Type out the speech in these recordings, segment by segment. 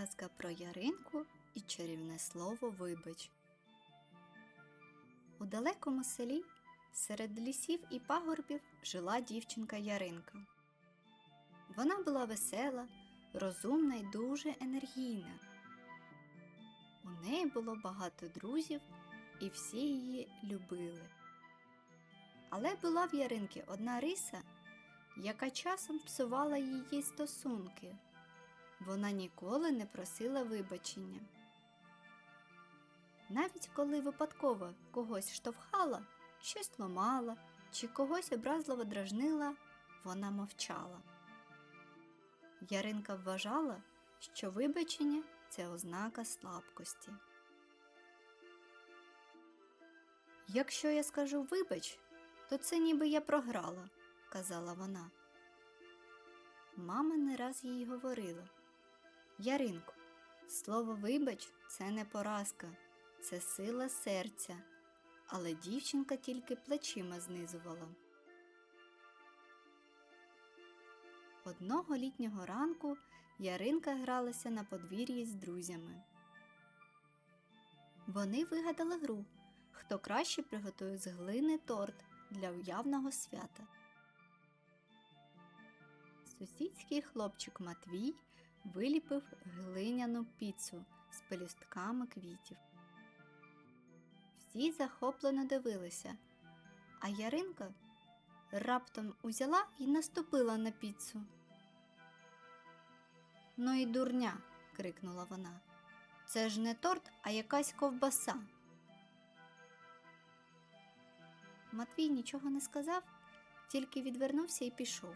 Казка про Яринку і чарівне слово вибач. У далекому селі серед лісів і пагорбів жила дівчинка Яринка. Вона була весела, розумна й дуже енергійна. У неї було багато друзів, і всі її любили. Але була в Яринки одна риса, яка часом псувала її стосунки. Вона ніколи не просила вибачення. Навіть коли випадково когось штовхала, щось ламала чи когось образливо дражнила, вона мовчала. Яринка вважала, що вибачення це ознака слабкості. Якщо я скажу вибач, то це ніби я програла, казала вона. Мама не раз їй говорила Яринко, слово вибач це не поразка, це сила серця, але дівчинка тільки плечима знизувала. Одного літнього ранку Яринка гралася на подвір'ї з друзями. Вони вигадали гру, хто краще приготує з глини торт для уявного свята. Сусідський хлопчик Матвій виліпив глиняну піцу з пелюстками квітів. Всі захоплено дивилися, а Яринка раптом узяла і наступила на піцу. Ну і дурня. крикнула вона. Це ж не торт, а якась ковбаса. Матвій нічого не сказав, тільки відвернувся і пішов.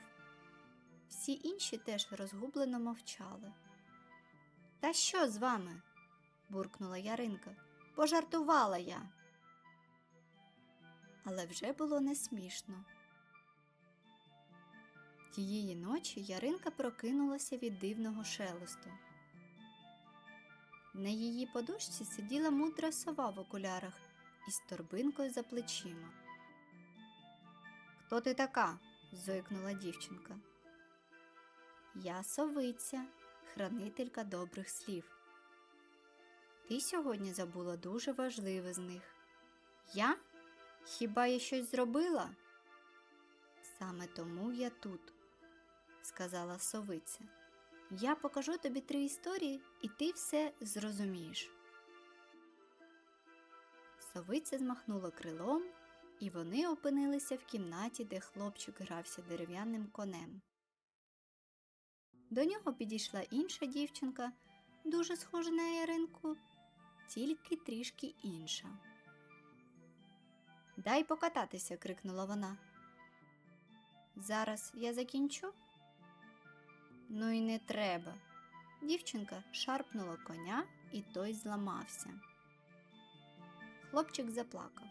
Всі інші теж розгублено мовчали. Та що з вами? буркнула Яринка. Пожартувала я. Але вже було не смішно. Тієї ночі Яринка прокинулася від дивного шелесту. На її подушці сиділа мудра сова в окулярах із торбинкою за плечима. Хто ти така? зойкнула дівчинка. Я совиця, хранителька добрих слів. Ти сьогодні забула дуже важливе з них. Я? Хіба я щось зробила? Саме тому я тут, сказала совиця. Я покажу тобі три історії, і ти все зрозумієш. Совиця змахнула крилом, і вони опинилися в кімнаті, де хлопчик грався дерев'яним конем. До нього підійшла інша дівчинка, дуже схожа на Яринку, тільки трішки інша. Дай покататися, крикнула вона. Зараз я закінчу. Ну і не треба. Дівчинка шарпнула коня, і той зламався. Хлопчик заплакав.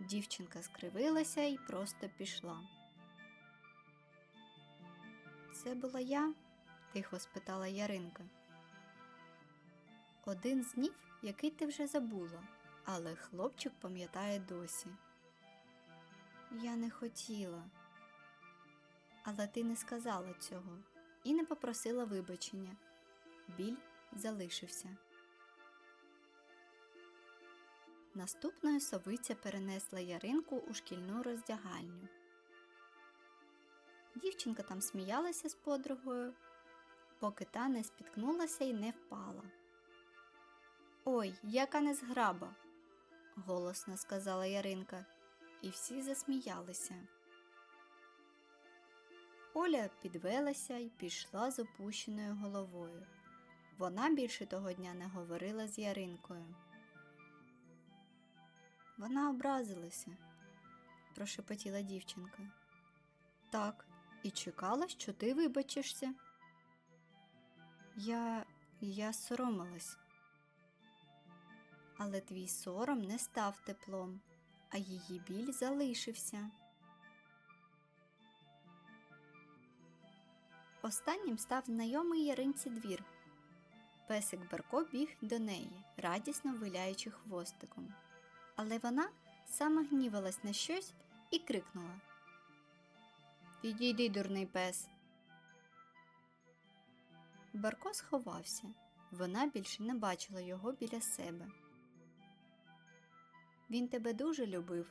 Дівчинка скривилася і просто пішла. Це була я? тихо спитала Яринка. Один з днів, який ти вже забула, але хлопчик пам'ятає досі. Я не хотіла, але ти не сказала цього і не попросила вибачення. Біль залишився. Наступною совиця перенесла Яринку у шкільну роздягальню. Дівчинка там сміялася з подругою, поки та не спіткнулася і не впала. Ой, яка незграба, голосно сказала Яринка, і всі засміялися. Оля підвелася і пішла з опущеною головою. Вона більше того дня не говорила з Яринкою. Вона образилася, прошепотіла дівчинка. Так, і чекала, що ти вибачишся. Я. я соромилась. Але твій сором не став теплом, а її біль залишився. Останнім став знайомий Яринці двір. Песик Барко біг до неї, радісно виляючи хвостиком. Але вона саме гнівалась на щось і крикнула Підійди, дурний пес. Барко сховався. Вона більше не бачила його біля себе. Він тебе дуже любив,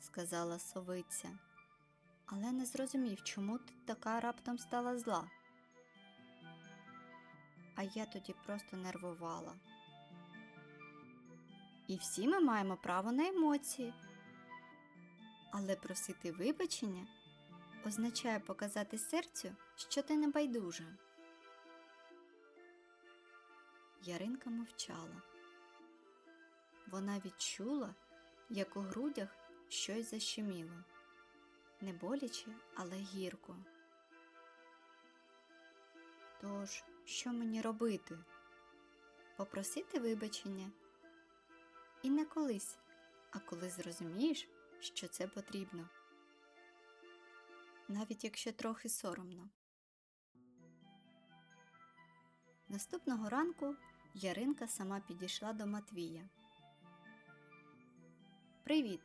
сказала совиця, але не зрозумів, чому ти така раптом стала зла. А я тоді просто нервувала. І всі ми маємо право на емоції. Але просити вибачення означає показати серцю, що ти не байдужа. Яринка мовчала. Вона відчула, як у грудях щось защеміло. Не боляче, але гірко. Тож, що мені робити? Попросити вибачення? І не колись, а коли зрозумієш, що це потрібно. Навіть якщо трохи соромно. Наступного ранку Яринка сама підійшла до Матвія. Привіт!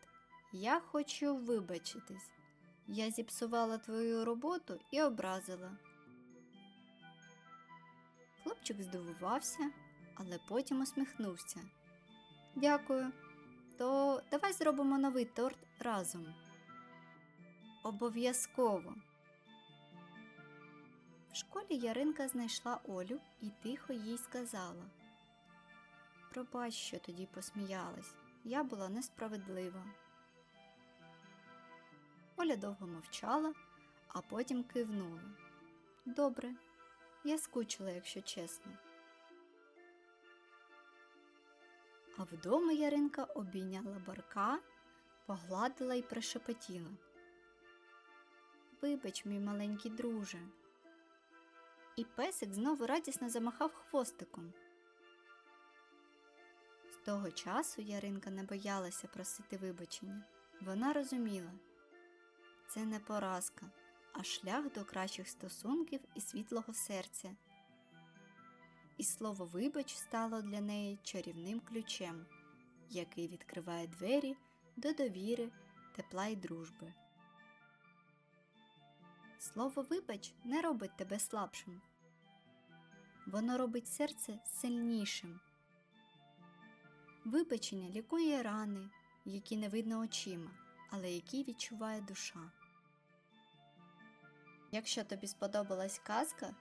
Я хочу вибачитись. Я зіпсувала твою роботу і образила. Хлопчик здивувався, але потім усміхнувся. Дякую. То давай зробимо новий торт разом. Обов'язково. В школі Яринка знайшла Олю і тихо їй сказала. Пробач, що тоді посміялась. Я була несправедлива. Оля довго мовчала, а потім кивнула. Добре, я скучила, якщо чесно. А вдома Яринка обійняла барка, погладила і прошепотіла. Вибач, мій маленький друже. І песик знову радісно замахав хвостиком. З того часу Яринка не боялася просити вибачення. Вона розуміла, це не поразка, а шлях до кращих стосунків і світлого серця. І слово вибач стало для неї чарівним ключем, який відкриває двері до довіри, тепла й дружби. Слово вибач не робить тебе слабшим. Воно робить серце сильнішим. Вибачення лікує рани, які не видно очима, але які відчуває душа. Якщо тобі сподобалась казка,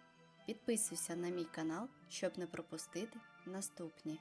підписуйся на мій канал, щоб не пропустити наступні.